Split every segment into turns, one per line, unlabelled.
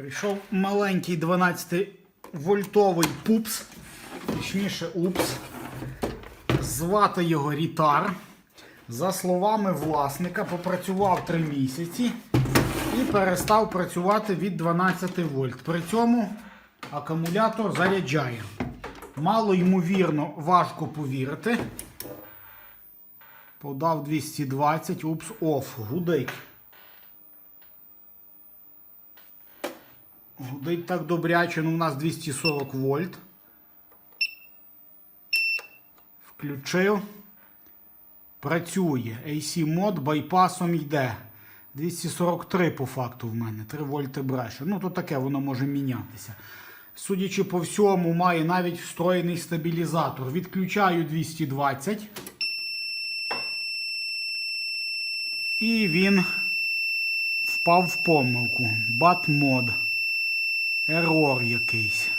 Прийшов маленький 12-вольтовий пупс, точніше упс. Звати його Рітар. За словами власника, попрацював 3 місяці і перестав працювати від 12 вольт. При цьому акумулятор заряджає. Мало ймовірно, важко повірити. Подав 220, упс, оф, гудить. Гудить так добряче, ну у нас 240 вольт. Включив. Працює. AC мод байпасом йде. 243 по факту в мене. 3 вольти бреше. Ну, то таке воно може мінятися. Судячи по всьому, має навіть встроєний стабілізатор. Відключаю 220. І він впав в помилку. Bat мод. Ерор якийсь.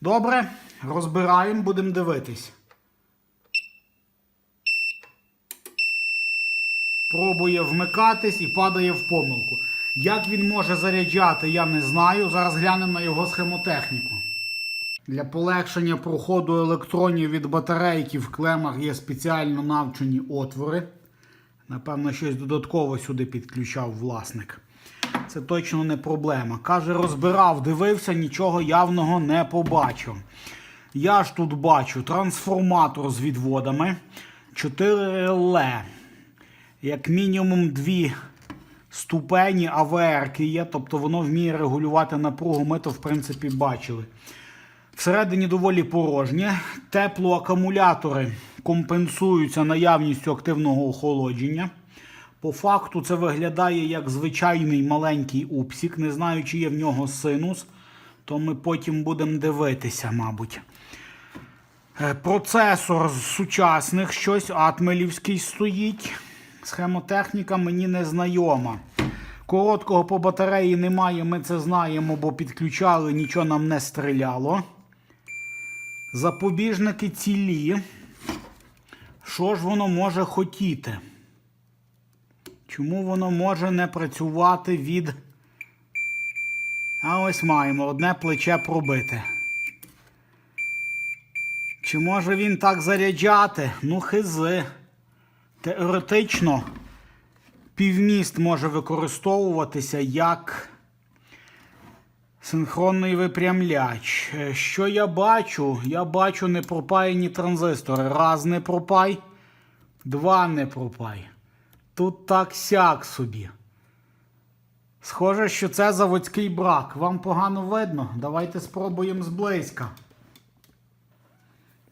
Добре, розбираємо, будемо дивитись. Пробує вмикатись і падає в помилку. Як він може заряджати, я не знаю. Зараз глянемо на його схемотехніку. Для полегшення проходу електронів від батарейки в клемах є спеціально навчені отвори. Напевно, щось додатково сюди підключав власник. Це точно не проблема. Каже, розбирав, дивився, нічого явного не побачив. Я ж тут бачу трансформатор з відводами, 4 реле, як мінімум дві ступені АВРки є, тобто воно вміє регулювати напругу, ми то в принципі бачили. Всередині доволі порожнє. Теплоакумулятори компенсуються наявністю активного охолодження. По факту це виглядає як звичайний маленький упсік. Не знаю, чи є в нього синус, то ми потім будемо дивитися, мабуть. Е, Процесор з сучасних, щось атмелівський стоїть. Схемотехніка мені не знайома. Короткого по батареї немає, ми це знаємо, бо підключали, нічого нам не стріляло. Запобіжники цілі. Що ж воно може хотіти? Чому воно може не працювати від. А ось маємо одне плече пробите. Чи може він так заряджати? Ну, хизи. Теоретично півміст може використовуватися як синхронний випрямляч. Е, Що я бачу? Я бачу непропаяні транзистори. Раз не пропай, два не пропай. Тут так сяк собі. Схоже, що це заводський брак. Вам погано видно? Давайте спробуємо зблизька.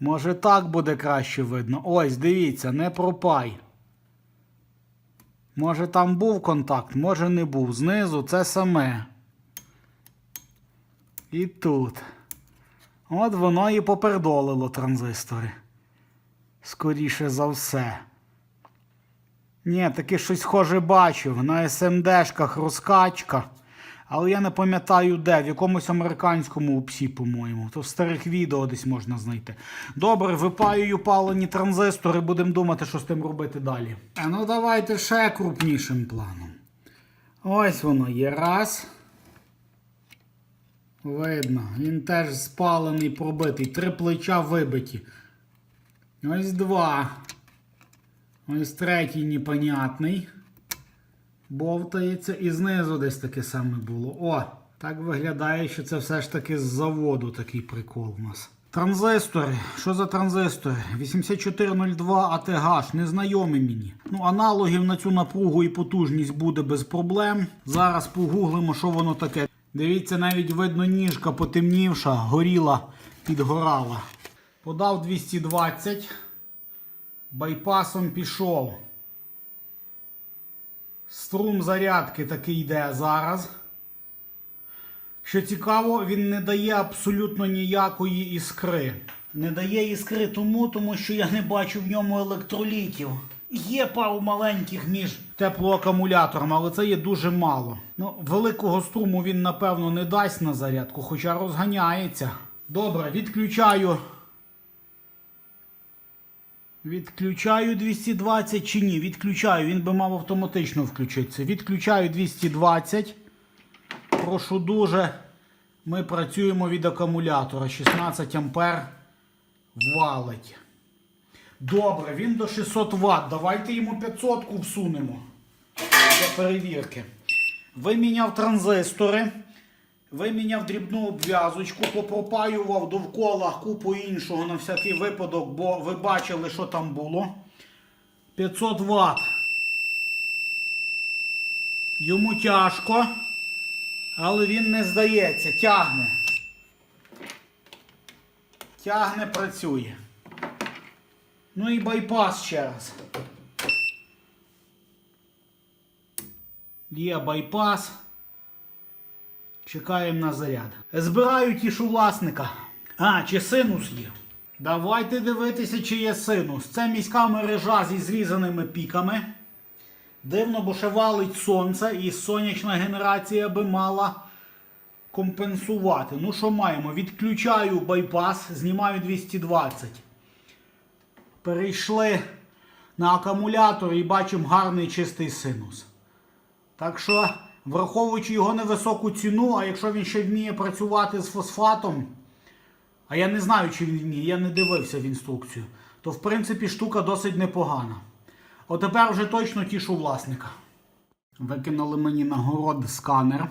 Може так буде краще видно. Ось, дивіться, не пропай. Може там був контакт, може не був. Знизу це саме. І тут. От воно і попердолило транзистори. Скоріше за все. Ні, таке щось схоже бачив. На СМДшках розкачка. Але я не пам'ятаю де, в якомусь американському упсі, по-моєму. То в старих відео десь можна знайти. Добре, випаюю палені транзистори, будемо думати, що з тим робити далі. А ну давайте ще крупнішим планом. Ось воно є. Раз. Видно, він теж спалений, пробитий. Три плеча вибиті. Ось два. Ось третій непонятний. Бовтається і знизу десь таке саме було. О, так виглядає, що це все ж таки з заводу такий прикол у нас. Транзистори. Що за транзистори? 8402 ATH, незнайомі мені. Ну, аналогів на цю напругу і потужність буде без проблем. Зараз погуглимо, що воно таке. Дивіться, навіть видно ніжка потемнівша, горіла, підгорала. Подав 220. Байпасом пішов. Струм зарядки такий йде зараз. Що цікаво, він не дає абсолютно ніякої іскри. Не дає іскри тому, тому що я не бачу в ньому електролітів. Є пару маленьких між теплоакумуляторами, але це є дуже мало. Ну, великого струму він, напевно, не дасть на зарядку, хоча розганяється. Добре, відключаю. Відключаю 220 чи ні? Відключаю, він би мав автоматично включитися. Відключаю 220. прошу дуже. Ми працюємо від акумулятора. 16 ампер валить. Добре, він до 600 Вт. Давайте йому 500 всунемо для перевірки. Виміняв транзистори, виміняв дрібну обв'язочку, попропаював довкола купу іншого на всякий випадок, бо ви бачили, що там було. 500 Вт. Йому тяжко, але він не здається, тягне. Тягне, працює. Ну і байпас ще раз. Є байпас. Чекаємо на заряд. Збираю тішу власника. А, чи синус є? Давайте дивитися, чи є синус. Це міська мережа зі зрізаними піками. Дивно, бо ще валить сонце і сонячна генерація би мала компенсувати. Ну, що маємо? Відключаю байпас, знімаю 220. Перейшли на акумулятор і бачимо гарний чистий синус. Так що, враховуючи його невисоку ціну, а якщо він ще вміє працювати з фосфатом, а я не знаю, чи він вміє, я не дивився в інструкцію, то в принципі штука досить непогана. От тепер вже точно тішу власника. Викинули мені на город сканер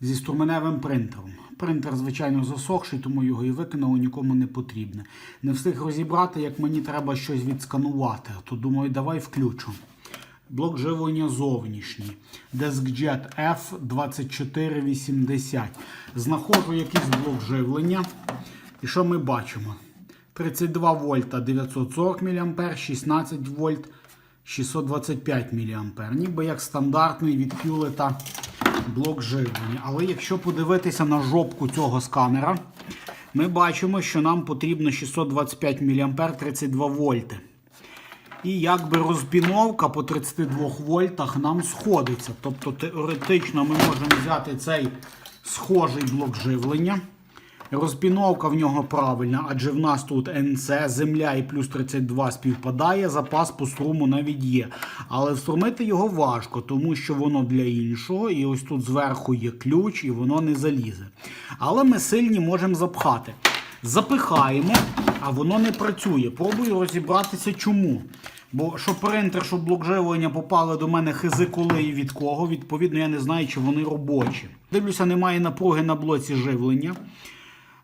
зі струменевим принтером. Принтер, звичайно, засохший, тому його і викинули, нікому не потрібне. Не встиг розібрати, як мені треба щось відсканувати. То думаю, давай включу. Блок живлення зовнішній. DeskJet F2480. Знаходжу якийсь блок живлення. І що ми бачимо? 32 вольта 940 мА, 16 вольт 625 мА. Ніби як стандартний від Hewlett блок живлення. Але якщо подивитися на жопку цього сканера, ми бачимо, що нам потрібно 625 мА 32 вольти. І якби розбіновка по 32 вольтах нам сходиться. Тобто теоретично ми можемо взяти цей схожий блок живлення. Розбіновка в нього правильна, адже в нас тут НЦ, земля і плюс 32 співпадає, запас по струму навіть є. Але встромити його важко, тому що воно для іншого, і ось тут зверху є ключ, і воно не залізе. Але ми сильні можемо запхати. Запихаємо, а воно не працює. Пробую розібратися чому. Бо що принтер, що блок живлення попали до мене хизи коли і від кого. Відповідно, я не знаю, чи вони робочі. Дивлюся, немає напруги на блоці живлення.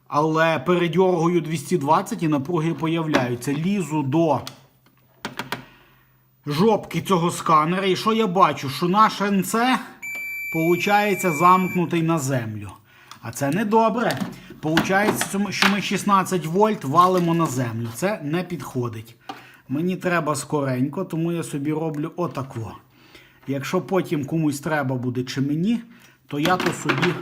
Але передьоргую 220 і напруги появляються. Лізу до жопки цього сканера. І що я бачу? Що наш НЦ виходить замкнутий на землю. А це не добре. Получається, що ми 16 вольт валимо на землю. Це не підходить. Мені треба скоренько, тому я собі роблю отако. Якщо потім комусь треба буде чи мені, то я то собі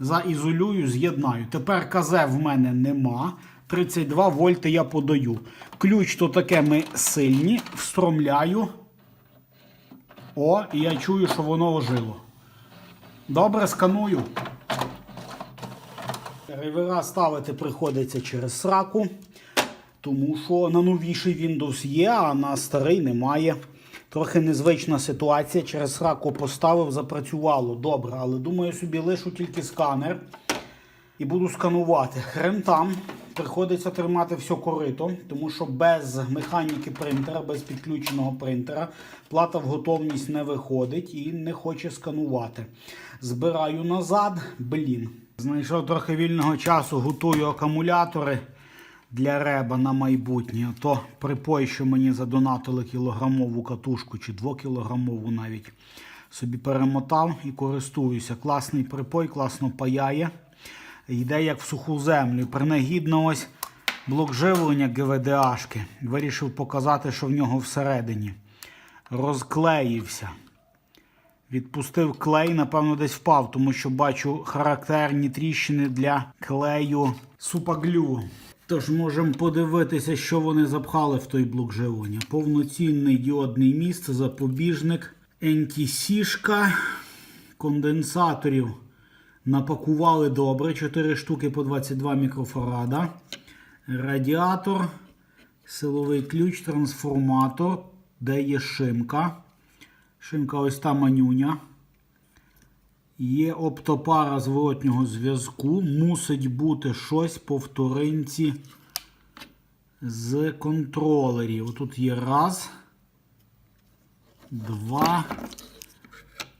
заізолюю, з'єднаю. Тепер КЗ в мене нема. 32 вольти я подаю. Ключ то таке ми сильні, встромляю. О, і я чую, що воно ожило. Добре, сканую. Ревера ставити приходиться через сраку, тому що на новіший Windows є, а на старий немає. Трохи незвична ситуація. Через сраку поставив, запрацювало добре, але думаю, собі лишу тільки сканер і буду сканувати. Хрен там. Приходиться тримати все корито, тому що без механіки принтера, без підключеного принтера плата в готовність не виходить і не хоче сканувати. Збираю назад, блін. Знайшов трохи вільного часу, готую акумулятори для реба на майбутнє. То припой, що мені задонатили кілограмову катушку чи двокілограмову навіть собі перемотав і користуюся. Класний припой, класно паяє. Йде як в суху землю. Принагідно ось блок живлення ГВДАшки. Вирішив показати, що в нього всередині. Розклеївся. Відпустив клей, напевно, десь впав, тому що бачу характерні тріщини для клею супаглю. Тож можемо подивитися, що вони запхали в той блок живлення. Повноцінний діодний міст, запобіжник, NTC-шка, конденсаторів напакували добре. 4 штуки по 22 мікрофарада. Радіатор, силовий ключ, трансформатор, де є шимка. Шимка ось та манюня. Є оптопара зворотнього зв'язку. Мусить бути щось по вторинці з контролерів. Тут є раз, два.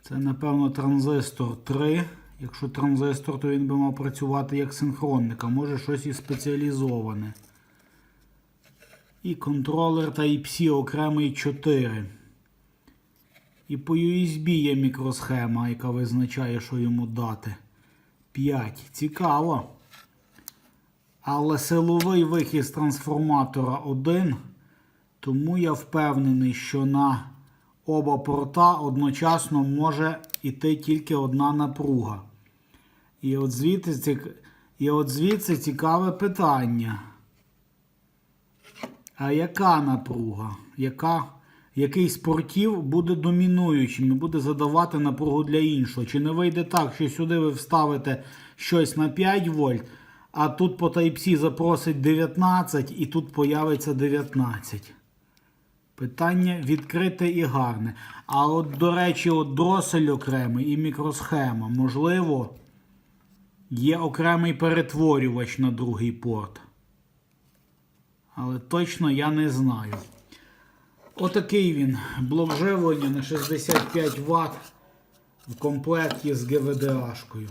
Це, напевно, транзистор 3. Якщо транзистор, то він би мав працювати як синхронник, а може щось і спеціалізоване. І контролер Type-C окремий 4. І по USB є мікросхема, яка визначає, що йому дати. 5. Цікаво. Але силовий вихід з трансформатора 1. Тому я впевнений, що на оба порта одночасно може йти тільки одна напруга. І от звідси, і от звідси цікаве питання. А яка напруга? Яка, який з портів буде домінуючим і буде задавати напругу для іншого? Чи не вийде так, що сюди ви вставите щось на 5 вольт, а тут по Type-C запросить 19 і тут появиться 19? Питання відкрите і гарне. А от, до речі, от дросель окремий і мікросхема. Можливо, є окремий перетворювач на другий порт. Але точно я не знаю. Отакий він. Блок живлення на 65 Вт в комплекті з ГВДАшкою.